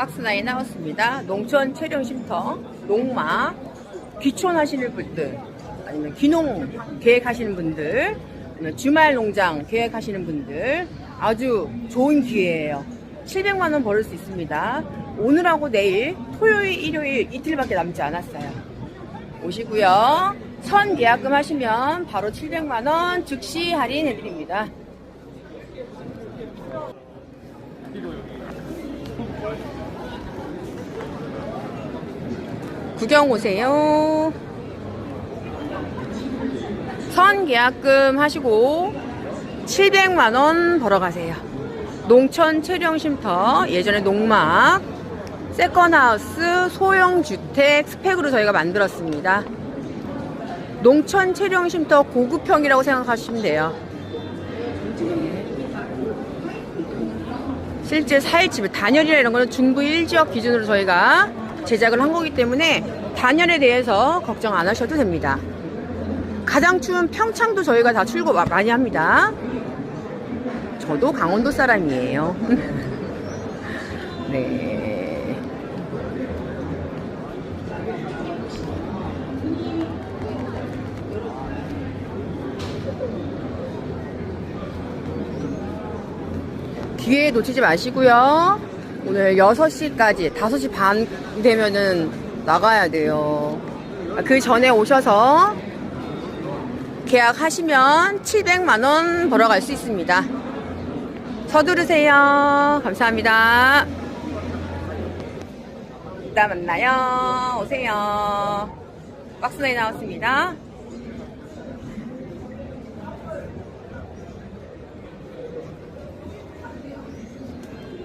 박스 나인 하우스입니다. 농촌 체령 쉼터, 농마, 귀촌 하시는 분들, 아니면 귀농 계획하시는 분들, 주말 농장 계획하시는 분들, 아주 좋은 기회예요. 700만 원 벌을 수 있습니다. 오늘하고 내일, 토요일, 일요일 이틀밖에 남지 않았어요. 오시고요. 선 계약금 하시면 바로 700만 원 즉시 할인해드립니다. 구경 오세요. 선 계약금 하시고 700만원 벌어가세요. 농촌 체령쉼터, 예전에 농막, 세컨하우스, 소형주택 스펙으로 저희가 만들었습니다. 농촌 체령쉼터 고급형이라고 생각하시면 돼요. 실제 살 집, 단열이나 이런 거는 중부 1지역 기준으로 저희가 제작을 한 거기 때문에 단열에 대해서 걱정 안 하셔도 됩니다. 가장 추운 평창도 저희가 다 출고 마- 많이 합니다. 저도 강원도 사람이에요. 네. 기회 놓치지 마시고요. 오늘 6시까지, 5시 반 되면은 나가야 돼요. 그 전에 오셔서 계약하시면 700만원 벌어갈 수 있습니다. 서두르세요. 감사합니다. 이따 만나요. 오세요. 박스나이 나왔습니다.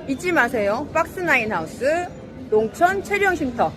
잊지 마세요. 박스나인 하우스 농촌 체령 쉼터